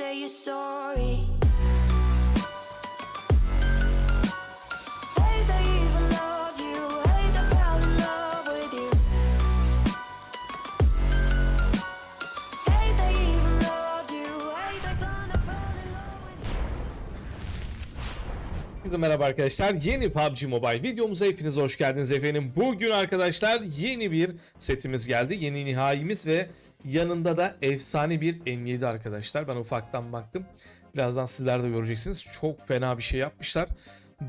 say you're sorry. Herkese merhaba arkadaşlar. Yeni PUBG Mobile videomuza hepiniz hoş geldiniz efendim. Bugün arkadaşlar yeni bir setimiz geldi. Yeni nihayimiz ve yanında da efsane bir M7 arkadaşlar. Ben ufaktan baktım. Birazdan sizler de göreceksiniz. Çok fena bir şey yapmışlar.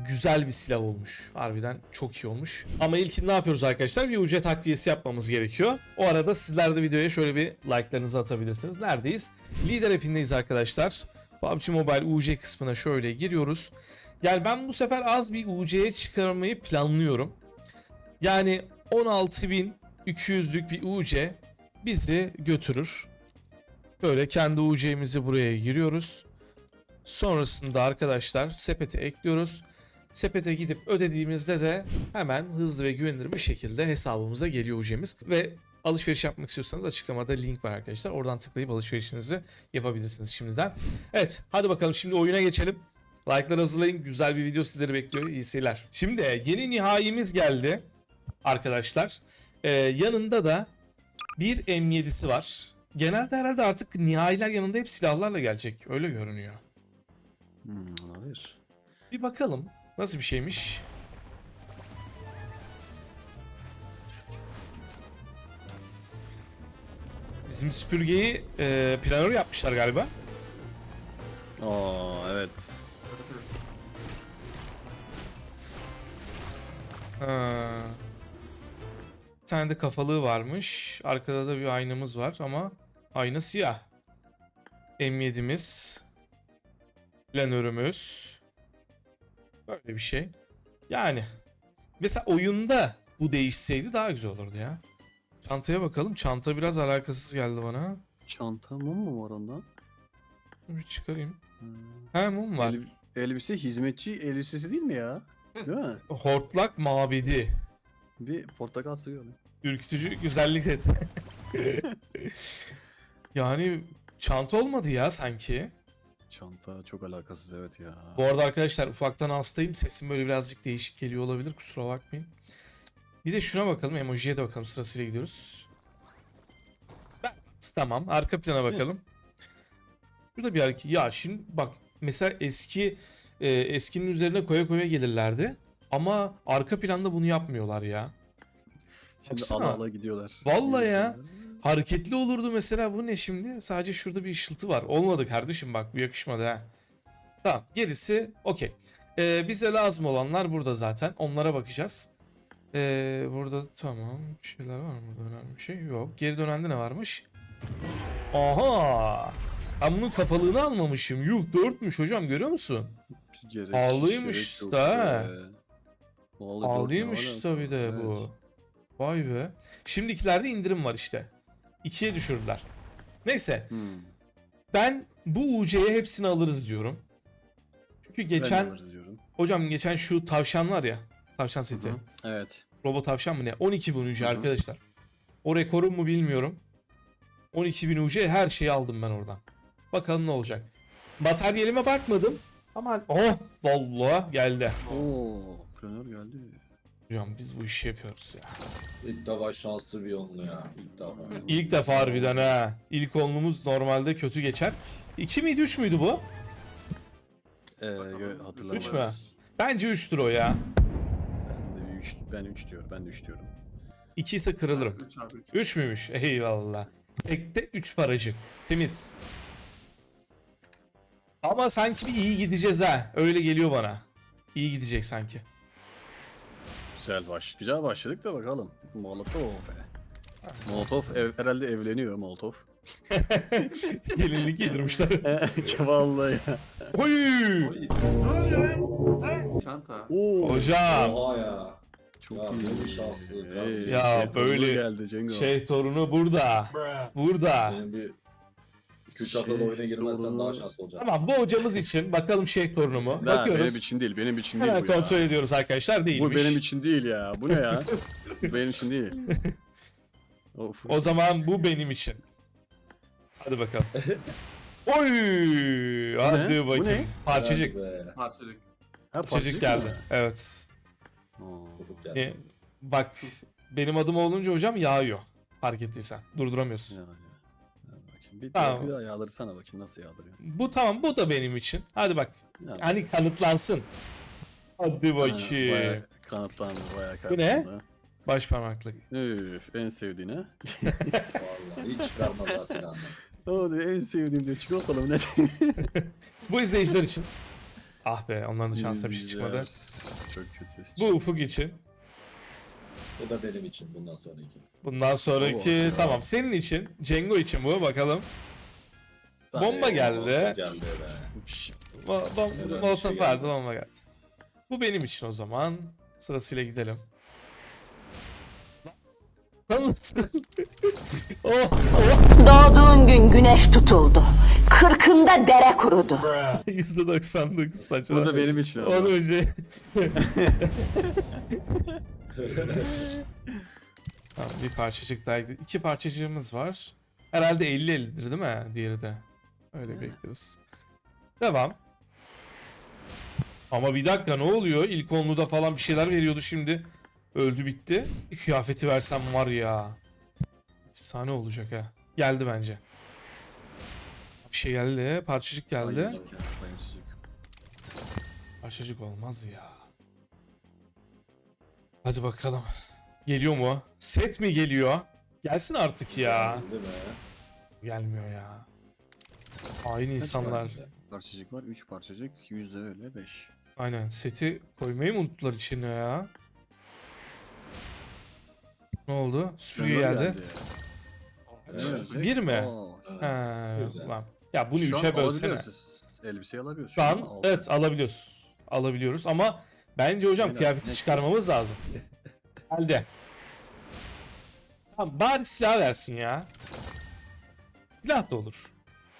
Güzel bir silah olmuş. Harbiden çok iyi olmuş. Ama ilkin ne yapıyoruz arkadaşlar? Bir UC takviyesi yapmamız gerekiyor. O arada sizler de videoya şöyle bir like'larınızı atabilirsiniz. Neredeyiz? Lider app'indeyiz arkadaşlar. PUBG Mobile UC kısmına şöyle giriyoruz. Yani ben bu sefer az bir UC'ye çıkarmayı planlıyorum. Yani 16.200'lük bir UC bizi götürür. Böyle kendi UC'mizi buraya giriyoruz. Sonrasında arkadaşlar sepete ekliyoruz. Sepete gidip ödediğimizde de hemen hızlı ve güvenilir bir şekilde hesabımıza geliyor UC'miz. Ve alışveriş yapmak istiyorsanız açıklamada link var arkadaşlar. Oradan tıklayıp alışverişinizi yapabilirsiniz şimdiden. Evet hadi bakalım şimdi oyuna geçelim. Like'lar hazırlayın. Güzel bir video sizleri bekliyor. İyi seyirler. Şimdi yeni nihayimiz geldi arkadaşlar. Ee, yanında da bir M7'si var. Genelde herhalde artık nihayiler yanında hep silahlarla gelecek. Öyle görünüyor. Hmm, olabilir. Bir bakalım nasıl bir şeymiş. Bizim süpürgeyi e, planör yapmışlar galiba. Aa evet. Ha. Bir tane de kafalığı varmış. Arkada da bir aynamız var ama ayna siyah. M7'miz. Planörümüz. Böyle bir şey. Yani. Mesela oyunda bu değişseydi daha güzel olurdu ya. Çantaya bakalım. Çanta biraz alakasız geldi bana. Çanta mum mu var onda? Bir çıkarayım. Hmm. He mum var. El- elbise hizmetçi elbisesi değil mi ya? Değil mi? Hortlak mabedi. Bir portakal suyu alayım. Ürkütücü güzellik seti. yani çanta olmadı ya sanki. Çanta çok alakasız evet ya. Bu arada arkadaşlar ufaktan hastayım. Sesim böyle birazcık değişik geliyor olabilir. Kusura bakmayın. Bir de şuna bakalım. Emoji'ye de bakalım. Sırasıyla gidiyoruz. Tamam. Arka plana bakalım. Burada bir hareket. Ya şimdi bak. Mesela eski e, eskinin üzerine koya koya gelirlerdi. Ama arka planda bunu yapmıyorlar ya. Şimdi baksana. ala ala gidiyorlar. Vallahi ya. Hareketli olurdu mesela bu ne şimdi? Sadece şurada bir ışıltı var. Olmadı kardeşim bak bu yakışmadı ha. Tamam gerisi okey. Ee, bize lazım olanlar burada zaten. Onlara bakacağız. Ee, burada tamam bir şeyler var mı? Burada önemli bir şey yok. Geri dönende ne varmış? Aha! Ben bunun kafalığını almamışım. Yuh dörtmüş hocam görüyor musun? Gerek- Ağlıymış da. alaka? tabii de bu. Vay be. Şimdikilerde indirim var işte. İkiye düşürdüler. Neyse Hmm. ben bu UC'ye hepsini alırız diyorum. Çünkü geçen hocam geçen şu tavşan var ya. Tavşan seti. Hı. Evet. Robot tavşan mı ne? 12 bin UC Hı hı. arkadaşlar. O rekorum mu bilmiyorum. 12 bin UC her şeyi aldım ben oradan. Bakalım ne olacak. Materyalime bakmadım. Ama oh vallahi geldi. Oo, planör geldi. Hocam biz bu işi yapıyoruz ya. İlk defa şanslı bir onlu ya. İlk defa. İlk defa harbiden ha. İlk onluğumuz normalde kötü geçer. 2 miydi 3 müydü bu? Ee, gö- hatırlamıyorum. Üç mü? Bence 3'tür o ya. Ben de 3 ben 3 diyorum. Ben de 3 diyorum. 2 ise kırılırım. 3 müymüş? Eyvallah. Tekte 3 paracık. Temiz. Ama sanki bir iyi gideceğiz ha. Öyle geliyor bana. İyi gidecek sanki. Güzel baş. Güzel başladık da bakalım. Molotov. Molotov ev, herhalde evleniyor Molotov. Gelinlik giydirmişler. Vallahi ya. Oy! Çanta. Oo. Hocam. Oha ya. Çok Ya, iyi. ne bir şanslılık Hey, abi. Ya, şey, torunu böyle geldi Cengo. Şey torunu burada. Burada. Benim bir 2-3 haftada Şey, oyuna girmezsen daha şanslı olacağım. Tamam bu hocamız için bakalım şey torunu mu? Ha, Bakıyoruz. benim için değil, benim için değil Hemen bu ya. kontrol ediyoruz arkadaşlar değilmiş. Bu benim için değil ya. Bu ne ya? bu benim için değil. Of. O zaman bu benim için. Hadi bakalım. Oy! Hadi ne? Bu bakayım. ne? Parçacık. Be. Parçalık. Ha, Parçacık parçacık geldi. Evet. Oo. Geldi. E, bak benim adım olunca hocam yağıyor. Fark ettiysen. Durduramıyorsun. Ya, ya. Bir, Tamam. bir daha yağdırsana bakayım nasıl yağdırıyor. Bu tamam bu da benim için. Hadi bak. Ya, Hani kanıtlansın. Hadi ha, bakayım. Bayağı kanıtlandı bayağı Bu ne? Baş parmaklık. Üf en sevdiğine. Vallahi hiç çıkarmadı ha Sinan'dan. Hadi en sevdiğim de çikolatalım ne Bu izleyiciler için. Ah be onların da şansına bir şey çıkmadı. Çok kötü. Bu ufuk için. Bu da benim için bundan sonraki. Bundan sonraki Oo. tamam senin için. Cengo için bu bakalım. Tabii, Bomba geldi. Geldi be. Şş, Bo bom Neden Molotov bir şey vardı geldi? bomba geldi. Bu benim için o zaman. Sırasıyla gidelim. Oh, oh. Doğduğun gün güneş tutuldu. Kırkında dere kurudu. %99 saçma. Bu da benim için. ama. Onu önce. tamam bir parçacık daha gidelim. İki parçacığımız var. Herhalde 50-50'dir değil mi? Diğeri de. Öyle bekliyoruz. Devam. Ama bir dakika ne oluyor? İlk onluda falan bir şeyler veriyordu şimdi. Öldü bitti. Bir kıyafeti versem var ya. Efsane olacak ha. Geldi bence. Bir şey geldi. Parçacık geldi. Parçacık olmaz ya. Hadi bakalım. Geliyor mu? Set mi geliyor? Gelsin artık ya. Geldi be. Gelmiyor ya. Hain insanlar. Geldi. Parçacık var. 3 parçacık. Yüzde öyle 5. Aynen seti koymayı mı unuttular içine ya? Ne oldu? Süpürge geldi. Evet. Bir mi? Evet. Ha, Güzel. Ya bunu Şu an üçe bölsene. alabiliyoruz. Elbiseyi alabiliyoruz. Şu an al. evet alabiliyoruz. Alabiliyoruz ama bence hocam Aynen, kıyafeti net. çıkarmamız lazım. Halde. Tamam bari silah versin ya. Silah da olur.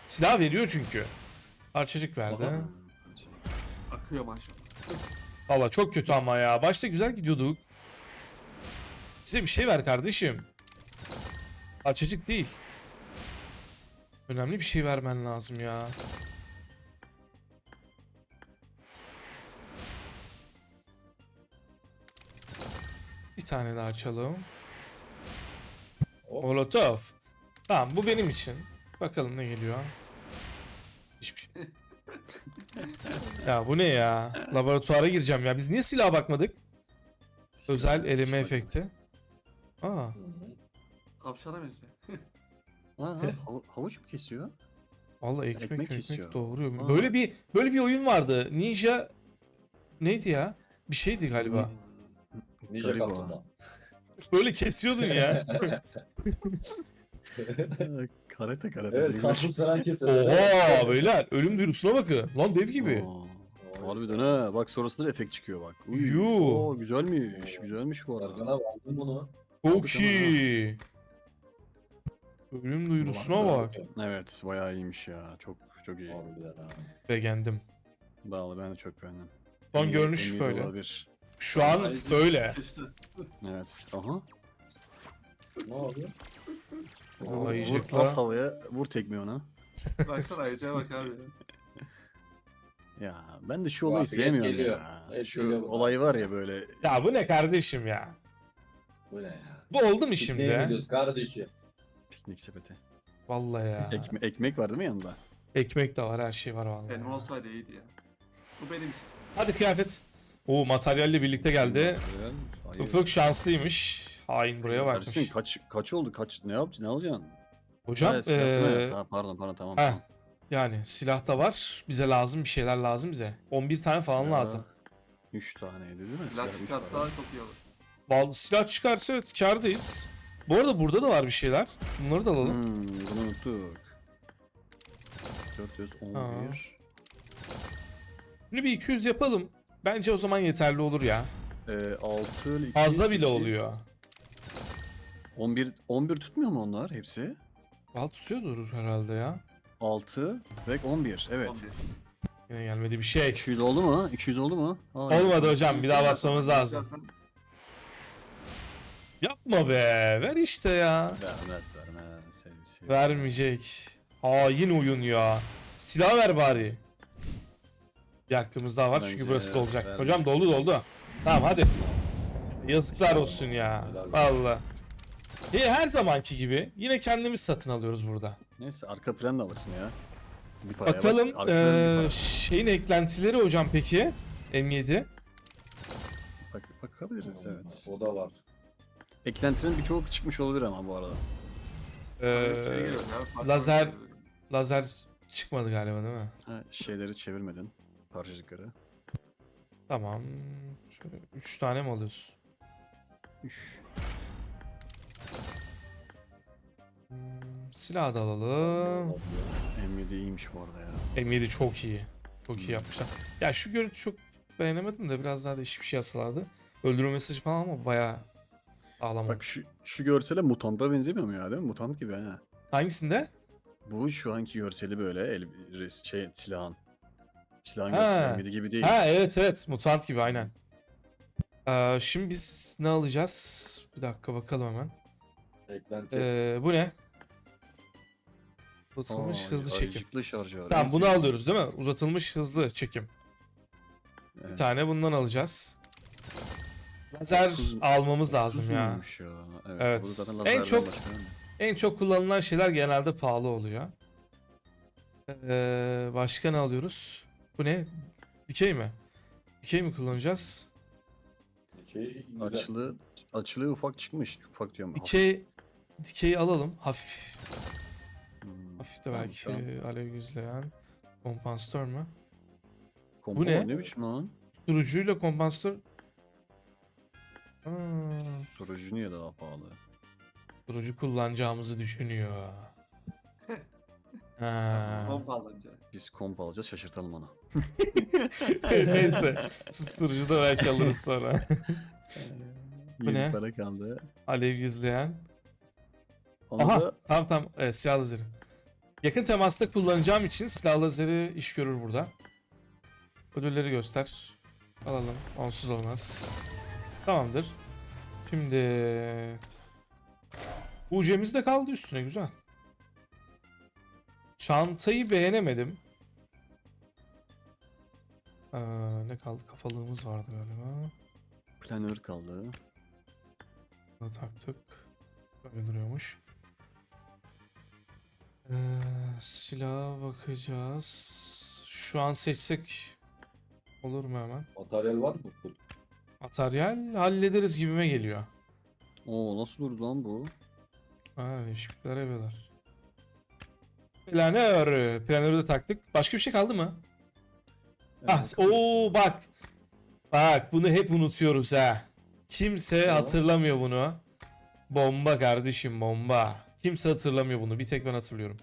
Silah veriyor çünkü. Parçacık verdi. Aha. Akıyor maşallah. Valla çok kötü ama ya. Başta güzel gidiyorduk. Bize bir şey ver kardeşim. Parçacık değil. Önemli bir şey vermen lazım ya. Tane daha açalım. Molotov. Tamam bu benim için. Bakalım ne geliyor. Hiçbir şey. ya bu ne ya? Laboratuvara gireceğim ya. Biz niye silaha bakmadık? Özel Silah eleme çıkmadı. efekti. Aa. Tavşana benziyor. Ha, ha, hav- havuç mu kesiyor? vallahi ekmek Ekmek ekmek, kesiyor. doğuruyor. Aa. Böyle bir böyle bir oyun vardı. Ninja neydi ya? Bir şeydi galiba. Ninja kaplumbağa. Böyle kesiyordun ya. karate karate. Evet kampus falan kesin. Oha beyler ölüm duyurusuna bakın. Lan dev gibi. Oo, Harbiden ha. Bak sonrasında da efekt çıkıyor bak. Uy, Yuh. Oo, güzelmiş. Güzelmiş bu arada. Sargana aldım bunu. Çok iyi. Ölüm duyurusuna bak. Evet bayağı iyiymiş ya. Çok çok iyi. Harbiden ha. Beğendim. Vallahi ben de çok beğendim. Son En iyi- görünüş en iyi böyle. olabilir. Şu an Ay, öyle. İşte. Evet. Aha. Ne oldu? O Vur, ayıcıkla. at havaya. Vur tekme ona. Baksana Ayıcı'ya bak abi. Ya ben de şu olayı sevmiyorum geliyor. ya. Hep Şu bu. olay var ya böyle. Ya bu ne kardeşim ya? Bu ne ya? Bu oldu mu Pikniğe şimdi? gidiyoruz kardeşim. Piknik sepeti. Vallahi ya. Ekme ekmek var değil mi yanında? Ekmek de var her şey var vallahi. Benim olsaydı iyiydi ya. Bu benim. Hadi kıyafet. Oo materyalle birlikte geldi. Ufuk şanslıymış. Hain buraya Kardeşim bakmış. kaç kaç oldu? Kaç ne yapacaksın? Ne alacaksın? Hocam Evet, silah eee, Tamam, pardon pardon tamam. heh, tamam. yani silah da var. Bize lazım bir şeyler lazım bize. 11 tane falan Silah lazım. 3 taneydi değil mi? Silah üç çıkarsa çok iyi olur. Vallahi silah çıkarsa evet kârdayız. Bu arada burada da var bir şeyler. Bunları da alalım. Hmm, bunu unuttuk. 411. Bunu bir 200 yapalım. Bence o zaman yeterli olur ya. Ee, 6 2 Fazla bile oluyor. 11 11 tutmuyor mu onlar hepsi? Val tutuyordur herhalde ya. 6 ve 11. Evet. 11. Yine gelmedi bir şey. 200 oldu mu? 200 oldu mu? Aa, Olmadı hocam bir daha basmamız lazım. Yapma be. Ver işte ya. Vermez vermez. Sevgisi. Vermeyecek. Hain oyun ya. Silah ver bari. Bir hakkımız daha var çünkü Bence burası dolacak. vermek. Hocam doldu doldu. Tamam hadi. Yazıklar olsun ya. Valla. İyi her zamanki gibi yine kendimiz satın alıyoruz burada. Neyse arka plan da alırsın ya. Bir paraya bak, Bakalım eee, para. şeyin eklentileri hocam peki? M7. Bak, bakabiliriz evet. O da var. Eklentinin birçoğu çıkmış olabilir ama bu arada. Eee, Şey lazer lazer çıkmadı galiba değil mi? Ha, şeyleri çevirmedin. Parçacıkları. Tamam. Şöyle 3 tane mi alıyorsun? Üş. Hmm, silah da alalım. M7 iyiymiş bu arada ya. M7 çok iyi. Çok iyi yapmışlar. Ya şu görüntü çok beğenemedim de biraz daha değişik bir şey yapsalardı. Öldürme mesajı falan ama bayağı sağlam Bak şu, şu görsele mutanta benzemiyor mu ya değil mi? Mutant gibi ha. Hangisinde? Bu şu anki görseli böyle el, şey silahın. Silahın M7 gibi değil. Ha evet evet mutant gibi aynen. Ee, şimdi biz ne alacağız? Bir dakika bakalım hemen. Eklenti. Ee, bu ne? Uzatılmış Aa, hızlı çekim. ayıcıklı şarjör. Tamam En bunu alıyoruz değil mi? Uzatılmış hızlı çekim. Bir Evet. tane bundan alacağız. Lazer Dokuz- almamız lazım ya. Uzunmuş ya. Evet. Evet. zaten En lazerden çok- başka yok mu? En çok kullanılan şeyler genelde pahalı oluyor. Ee, başka ne alıyoruz? Bu ne? Dikey mi? Dikey mi kullanacağız? Güzel. Açılı, açılı ufak çıkmış. Ufak diyorum. Dikey dikeyi alalım. Hafif. Hmm, Hafif de tamam, belki tamam. alev güzleyen. Kompansatör mü? Kombo Bu ne? Ne biçim lan? Susturucuyla kompansatör. Aa, Susturucu niye daha pahalı? susturucu kullanacağımızı düşünüyor. Ha. Komp alınca. Biz komp alacağız şaşırtalım onu. Neyse. Susturucu da belki alırız sonra. Bu ne? para kaldı. Alev gizleyen. Onu Aha da tamam tamam evet, silah lazeri. Yakın temasta kullanacağım için silah lazeri iş görür burada. Ödülleri göster. Alalım. Onsuz olmaz. Tamamdır. Şimdi UC'miz de kaldı üstüne güzel. Çantayı beğenemedim. Aa, ne kaldı? Kafalığımız vardı galiba. planör kaldı. Bunu taktık. Böyle duruyormuş. Ee, silaha bakacağız. Şu an seçsek olur mu hemen? Materyal var mı? Materyal hallederiz gibime geliyor. Oo nasıl durdu lan bu? Ha değişiklikler yapıyorlar. Planör. Planörü de taktık. Başka bir şey kaldı mı? ah, Evet, oo bak. Bak bunu hep unutuyoruz ha. Kimse Tamam. hatırlamıyor bunu. Bomba kardeşim bomba. Kimse hatırlamıyor bunu. Bir tek ben hatırlıyorum.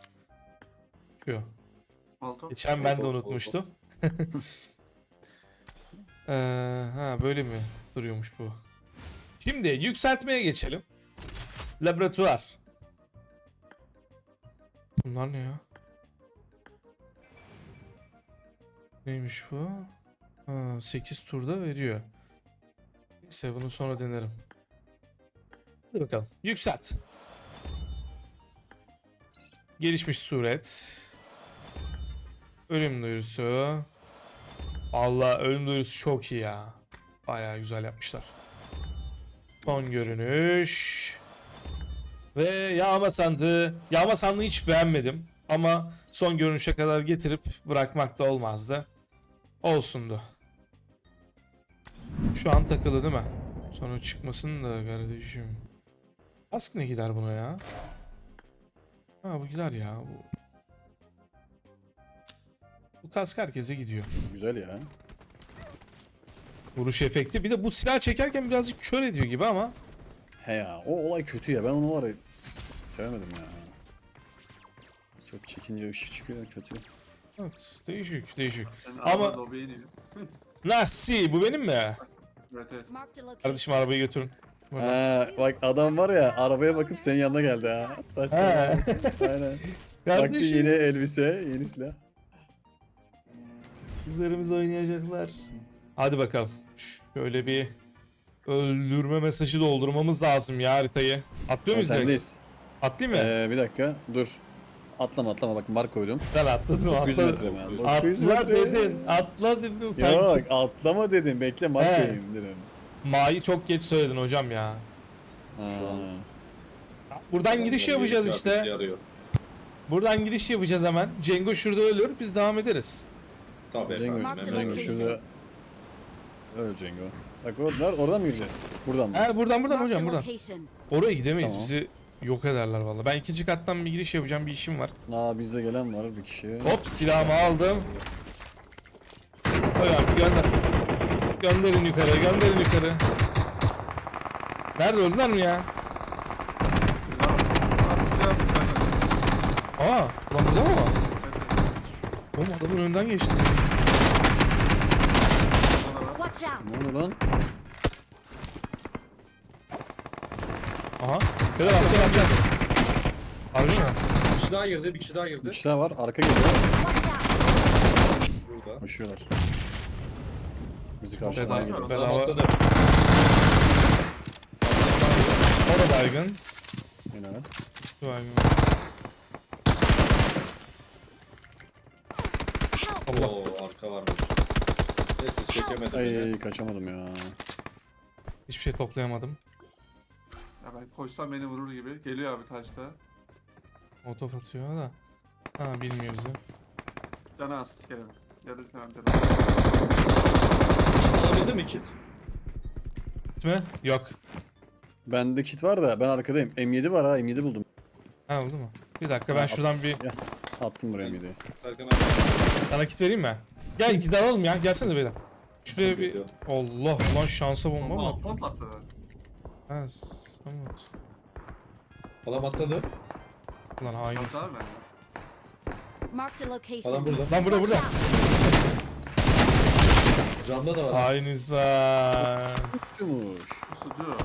Şu. Molotov. Geçen ben de unutmuştum. Ee, ha böyle mi duruyormuş bu? Şimdi yükseltmeye geçelim. Laboratuvar. Bunlar ne ya? Neymiş bu? Ha, 8 turda veriyor. Neyse bunu sonra denerim. Hadi bakalım. Yükselt. Gelişmiş suret. Ölüm duyurusu. Allah ölüm duyurusu çok iyi ya. Bayağı güzel yapmışlar. Son görünüş. Ve yağma sandığı. Yağma sandığı hiç beğenmedim. Ama son görünüşe kadar getirip bırakmak da olmazdı. Olsundu. Şu an takılı değil mi? Sonra çıkmasın da kardeşim. Ask ne gider buna ya? Ha bu gider ya. Bu, bu kask herkese gidiyor. Güzel ya. Vuruş efekti. Bir de bu silah çekerken birazcık kör ediyor gibi ama. He ya o olay kötü ya ben onu var ya sevemedim ya. Çok çekince ışık çıkıyor kötü. Evet, değişik değişik. Sen Ama- araba lobiye iniyor. Nasıl? Bu benim mi? Evet evet. Kardeşim arabayı götürün. Ha bak adam var ya arabaya bakıp senin yanına geldi ha. Saçma. Ha. Aynen. Baktı Kardeşim. yeni elbise, yeni silah. Üzerimize oynayacaklar. Hadi bakalım. Şöyle bir öldürme mesajı doldurmamız lazım ya haritayı. Atlıyor muyuz direkt? sendeyiz. Atlayayım mı? Ee, bir dakika dur. Atlama atlama bak mark koydum. Ben atladım 900 metre atladım. mi? 900 Atla metre. dedin. Atla dedin Yok atlama dedim bekle mark He. koyayım dedim. Ma'yı çok geç söyledin hocam ya. Ha. Buradan giriş yapacağız işte. Yarıyor. Buradan giriş yapacağız hemen. Cengo şurada ölür biz devam ederiz. Tabii Cengo, efendim. Hemen Cengo şurada. Öyle Cengo. Bak oradan, oradan mı gireceğiz? Buradan mı? Ha buradan buradan hocam buradan. Oraya gidemeyiz Tamam. bizi yok ederler vallahi. Ben ikinci kattan bir giriş yapacağım bir işim var. Aa bizde gelen var bir kişi. Hop silahımı aldım. Hocam gönder. Gönderin yukarı gönderin yukarı. Nerede öldüler mi ya? Aa lan burada mı? var? Oğlum adamın önünden geçti. Watch out. Ne oldu lan? Aha. Beyler atlayın atlayın. Harbi mi? Bir kişi daha girdi, bir kişi daha Bir girdi. kişi daha var arka geliyor. Burada. Koşuyorlar. Bizi karşılamaya Bedava. geliyor. bedava. Atladı. O da baygın. Helal. Şu baygın. Allah. Oo arka varmış. Neyse çekemedim. Ay yine. ay kaçamadım ya. Hiçbir şey toplayamadım. Ya ben koşsam beni vurur gibi. Geliyor abi taşta. Otof atıyor da. Ha bilmiyor bizi. Canı az. Gelin. Gelin tamam canı. Alabildi mi kit? Gitme? Yok. Bende kit var da ben arkadayım. M7 var ha M7 buldum. Ha oldu mu? Bir dakika ben şuradan bir Attım buraya M7'yi. Serkan abi. sana kit vereyim mi? Gel de alalım ya. Gelsene beyler. Şuraya bir... Allah lan şansa bomba mı attın? patladı. Ha Samut. Adam atladı. Lan hainisin. Patladı mı? Marked a Adam location. burada. Lan burada burada. Camda da var. Hainisin. Tutmuş. Sucu.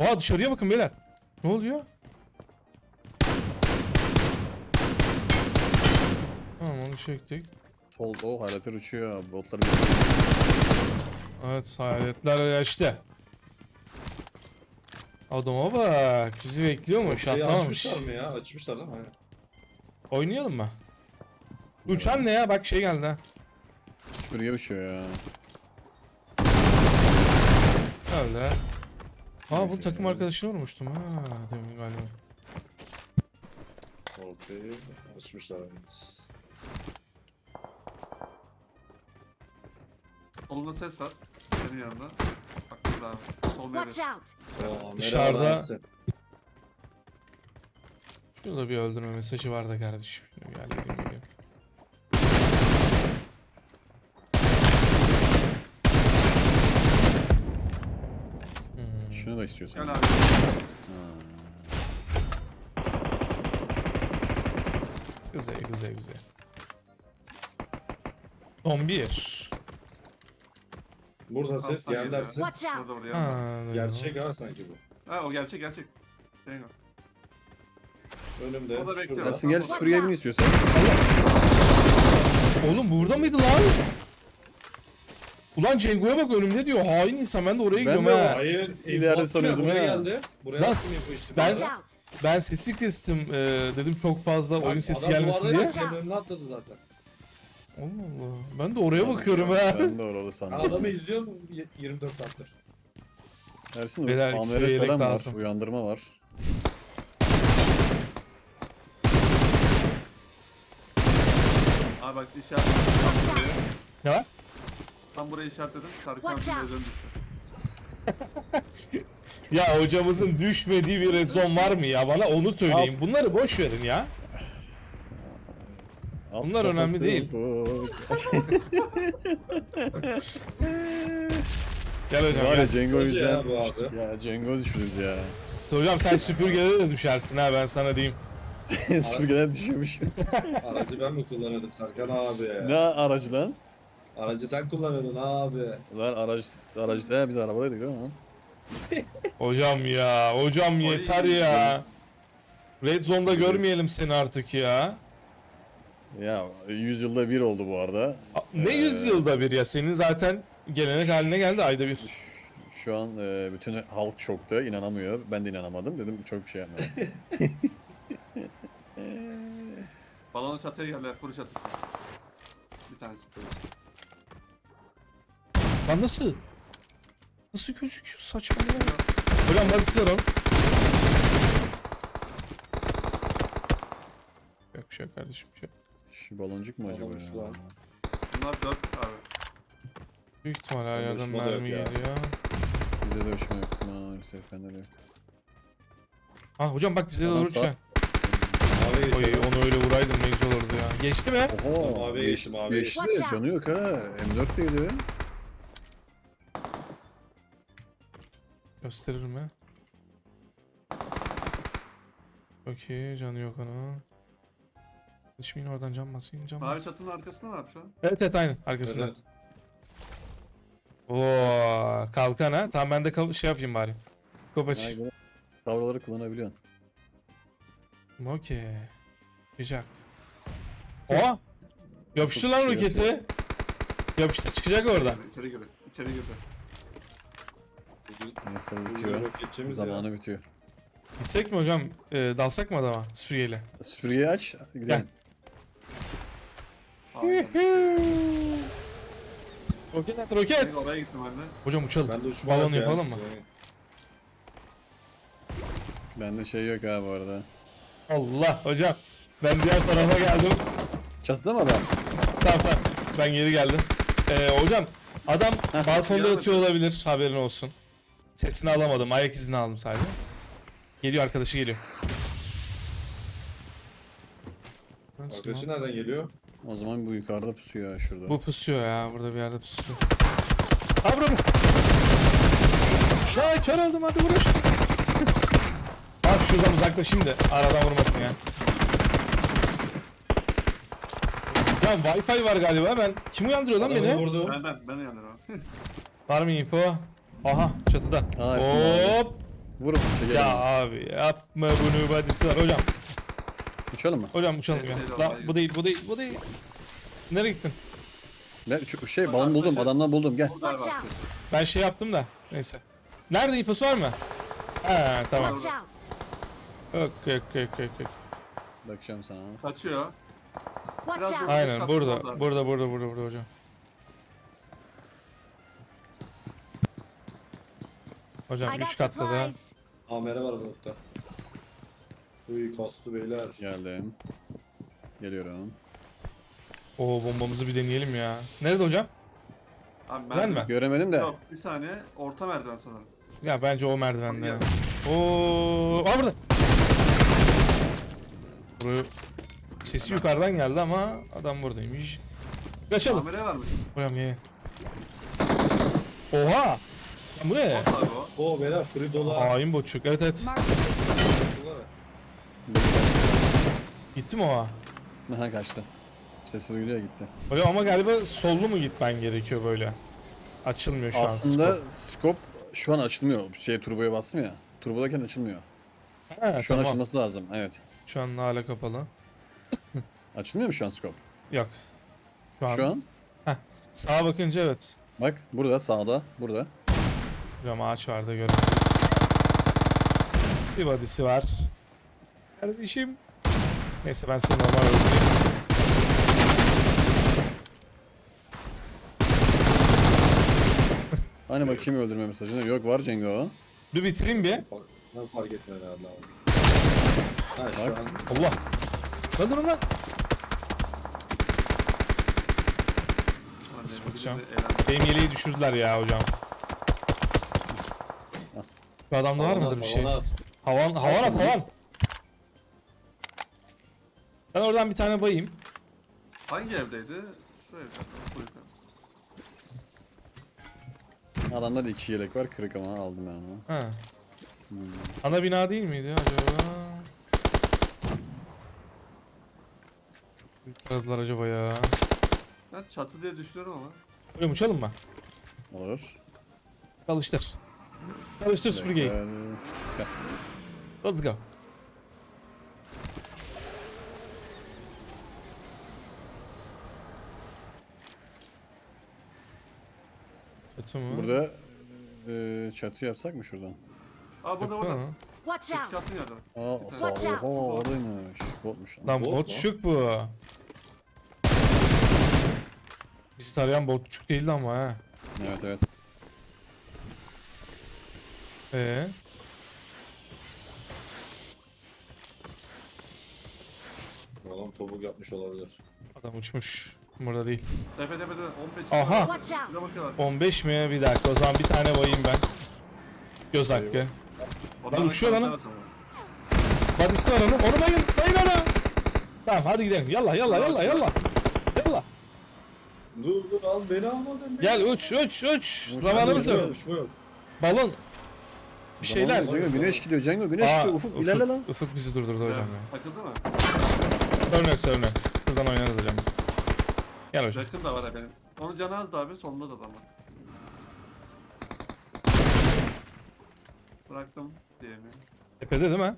Oha dışarıya bakın beyler. Ne oluyor? Tamam onu çektik. Sol o hayaletler uçuyor. Botları bir Evet hayaletler yaşlı. Adama bak. Bizi bekliyormuş. Şeyi Atlamamış. açmışlar mı ya? Açmışlar değil mi? Aynen. Oynayalım mı? Uçan ne ya? Bak şey geldi ha. süpürge uçuyor ya. Geldi. Aa bu takım arkadaşını vurmuştum ha demin galiba. Okey. Açmışlar. Solunda ses var. Benim yanımda. Bak burada abi. Sol Watch nerede? out. Oo, Dışarıda- merhaba. Şurada bir öldürme mesajı vardı kardeşim. Şunu bir halledeyim geliyorum. Hmm. Şunu da istiyorsan. Gel abi. Güzel güzel güzel. Son bir. Burada ses Alsan geldi geliyor. Ersin. Watch out. Burada. Ha, Gerçek ha sanki bu. Ha o gerçek gerçek. Cengo. Önümde. O da bekliyor. Şurada. Ersin gel out. bin istiyorsan. Oğlum burada mıydı lan? Ulan Cengo'ya bak önümde diyor. Hain insan ben de oraya Ben gidiyorum de ha. Hayır. İleride info sanıyordum buraya ha. geldi. Buraya Lan nasıl ben- Watch out. Ben sesi kıstım. ee, dedim çok fazla oyun sesi adam gelmesin duvardaydı, diye. Senin önüne atladı zaten. Allah Allah. Ben de oraya bakıyorum ha. Ben de orada Ben sandım. adamı izliyorum y- 24 saattir. Ersin Beyler, ikisi de AMR yedek falan var. lazım. Uyandırma var. Abi bak işaretledim. Ne var? Tam buraya işaretledim. Sarkan Watch bir out. gözüm düştü. Ya hocamızın düşmediği bir red zone var mı ya? Bana onu söyleyin. Bunları boş verin ya. Bunlar önemli değil. Gel hocam Var gel. ya Cengo yüzden. ya bu abi. Ya Cengo düştü biz ya. Hocam sen süpürgede de düşersin ha ben sana diyeyim. Süpürgeden düşüyormuş. Aracı ben mi kullanıyordum Serkan abi? ne aracı lan? Aracı sen kullanıyordun abi. Lan araç, aracı, he biz arabadaydık değil mi lan? Hocam ya. Hocam yeter ya. Red zone'da görmeyelim seni artık ya. Ya 100 yılda bir oldu bu arada. Ne Ee, yüzyılda bir ya. Senin zaten gelenek haline geldi ayda bir. Şu an e, bütün halk şokta inanamıyor. Ben de inanamadım. Dedim çok bir şey yapmadım. Balonu çatıya geldi. Full çatısı. Bir tanesi. Lan nasıl? Nasıl gözüküyor saçmalama ya. Badisi var oğlum. Yok bir şey yok kardeşim bir şey yok. Şu baloncuk mu acaba ya? Bunlar dört abi. Büyük ihtimal her yerden Konuşma da yok mermi ya. geliyor. Bize de hoşuma yok maalesef bende de yok. Ha hocam bak bize Adam doğru sağ. uçuyor. Mavi Oy onu öyle vuraydım ne güzel olurdu ya. Geçti mi? Oho Maviye geç- geçti, maviye geçti geçti. de canı yok ha. M4 geliyor. Gösterir mi? Okey canı yok onun. Yine oradan cam basayım cam Mavi çatının arkasında şu an? Evet evet aynen arkasında. Evet. Oo kalkan ha. Tamam ben de kal- şey yapayım bari. Skop aç. Aynen. Kavraları kullanabiliyorsun. Okey. Güzel. Oha. Yapıştır lan roketi. Yapıştır çıkacak oradan. İçeri girdi. İçeri girdi. Neyse bitiyor. roketçimiz ya. Zamanı bitiyor. Gitsek mi hocam? Ee, dalsak mı adama süpürgeyle? Süpürgeyi aç. Gidelim. Roket at roket. Oraya gittim ben de. Hocam uçalım. Ben de uçma Balon yok ya. yapalım mı? Bende şey yok ha bu arada. Allah hocam. Ben diğer tarafa geldim. Çatıda mı adam? Tamam tamam. Ben geri geldim. Ee, hocam adam balkonda yatıyor olabilir. Haberin olsun. Sesini alamadım. Ayak izini aldım sadece. Geliyor arkadaşı geliyor. Arkadaşı nereden geliyor? O zaman bu yukarıda pusuyor ha şurada. Bu pusuyor ya. Burada bir yerde pusuyor. Ha bura bu. Ya kör oldum hadi vuruş. Bak şuradan uzaklaşayım da aradan vurmasın ya. Hocam wifi var galiba ben. Kim uyandırıyor lan beni? vurdu. Ben ben ben uyanırım abi. Var mı info? Aha çatıda. Aa, hepsini Hop. Vurup çekelim. Ya abi yapma bunu badisi var hocam. Uçalım mı? Hocam uçalım ya. La, bu değil bu değil bu değil. Nereye gittin? Ne şu şey balon buldum adamdan buldum gel. Watch out. Ben şey yaptım da. Neyse. Nerede infosu var mı? Ha tamam. Watch out. Okey okey okey okey. Bakacağım sana. Kaçıyor. Watch out. Aynen burada. Burada burada burada burada hocam. Hocam I got üst katta da. supplies. Amere var burada. Uy kastı beyler. Geldim. Geliyorum. Oo bombamızı bir deneyelim ya. Nerede hocam? Abi Ben mi? Göremedim de. Yok bir saniye. Orta merdiven sanırım. Ya bence o merdivende. Oo, aa burada. Buraya sesi yukarıdan geldi ama adam buradaymış. Kaçalım. Kamera var mı? Hocam ye. Oha! Lan bu ne? Abi o. Oo beyler free dolar. Hain boçuk. Evet evet. Mark Gitti mi o? Aha kaçtı. Sesi duyuluyor gitti. Hocam ama galiba sollu mu gitmen gerekiyor böyle? Açılmıyor şu Aslında an. scope şu an açılmıyor. Şey turboya bastım ya. Turbodayken açılmıyor. scope. Ha, şu an tamam. açılması lazım. Evet. Şu an hala kapalı. Açılmıyor mu şu an scope? Yok. Şu an. Şu an. Sağa bakınca evet. Bak burada sağda. Burada. Hocam ağaç vardı gör. Bir body'si var. Kardeşim. Neyse ben seni normal öldüreyim. Hani bakayım öldürme mesajını. Yok var Cengo. Bir bitireyim bir. Fark- Ben fark etmedi herhalde abi. Ha şu an Allah. Lan lan. Hadi, Nasıl bakacağım? Benim yeleği düşürdüler ya hocam. Bu adamda var mıdır bir şey? Havan, havan at havan. Ben oradan bir tane bayayım. Hangi evdeydi? Şu evde. Bu evde. Adamda da iki yelek var. Kırık ama aldım ben onu. Ha. Hmm. Ana bina değil miydi acaba? Aradılar acaba ya. Ben çatı diye düşünüyorum ama. Hocam uçalım mı? Olur. Çalıştır. Çalıştır süpürgeyi. Let's go. Çatı mı? Burada e, çatı yapsak mı şuradan? Aa burada burada. lan. Watch Üst out! katlı yerde. Aa Watch out. oho oradaymış. Botmuş lan. Lan Bot botçuk bu. Bizi tarayan botçuk değildi ama ha. Evet evet. Ee? Adam topuk yapmış olabilir. Adam uçmuş. Burada değil. Tepe tepe tepe. 15. Aha. Watch out! Şuna bakıyorlar. 15 mi? Bir dakika o zaman bir tane bayayım ben. Göz hakkı. Onlar uçuyor lan o. kanatlar sanırım. Badisi var onu. Onu bayın. Bayın onu. Tamam hadi gidelim. Yallah yallah yallah yallah. Yallah. Dur dur al beni almadın. Gel uç uç uç. Zamanımız yok. Balon. Bir şeyler. Cengo güneş gidiyor Cengo güneş Aa, gidiyor. Ufuk ilerle lan. Ufuk bizi durdurdu hocam ya. Takıldı mı? Sorun yok. Buradan oynarız hocam biz. Gel hocam. Yakın da var ya benim. Onun canı az da abi solunda da adam var. Bıraktım diyemiyorum. Tepede değil mi?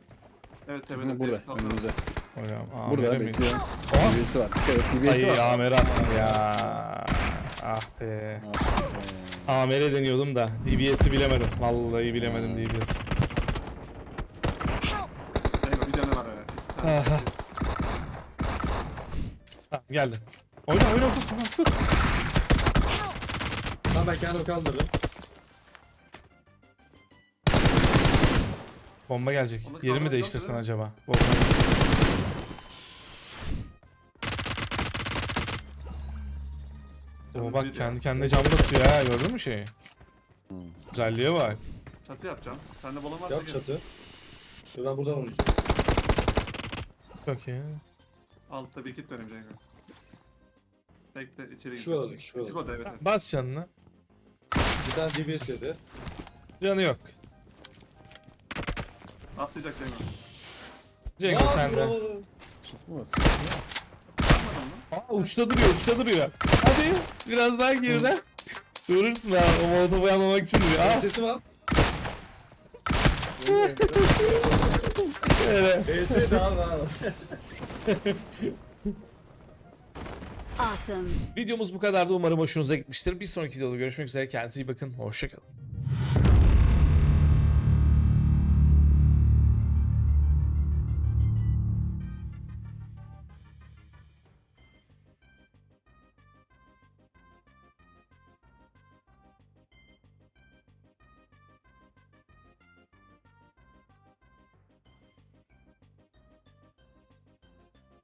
Evet tepede. Burada bir kaldı. önümüzde. Hocam. Aa, Burada öyle mi? bekliyor. Oha. TV'si var. Evet var. Ay Amer'e attım ya. Ah be. Amer'e deniyordum da DBS'i bilemedim. Vallahi bilemedim DBS'i. Cengo bir canı var öyle. Tamam geldi. Oyna oyna Ufuk Ufuk Ufuk. Tamam ben kendimi kaldırırım. Bomba gelecek. Onu Yerimi kaldırıp değiştirsen yok acaba? Bomba. Oo Canım bak bir kendi kendine cam basıyor ha gördün mü şeyi? Güzelliğe bak. Çatı yapacağım. Sende balon varsa Yap gel. çatı. Ve ben buradan oynayacağım. Çok iyi. Altta bir kit döneyim Cengo. Bekle içeri Şu gideceğim. şu. Küçük oda evet. evet. Bas canını. Bir tane DBS yedi. Canı yok. Atlayacak Cengo. Cengo sende. Tutmasın. Atmadın mı? Aa uçta duruyor uçta duruyor. Hadi biraz daha geriden. Durursun ha o molotofu yanmamak için diyor. Ah Sesi var. öyle. BS de al al. Awesome! Videomuz bu kadardı. Umarım hoşunuza gitmiştir. Bir sonraki videoda görüşmek üzere. Kendinize iyi bakın. Hoşçakalın.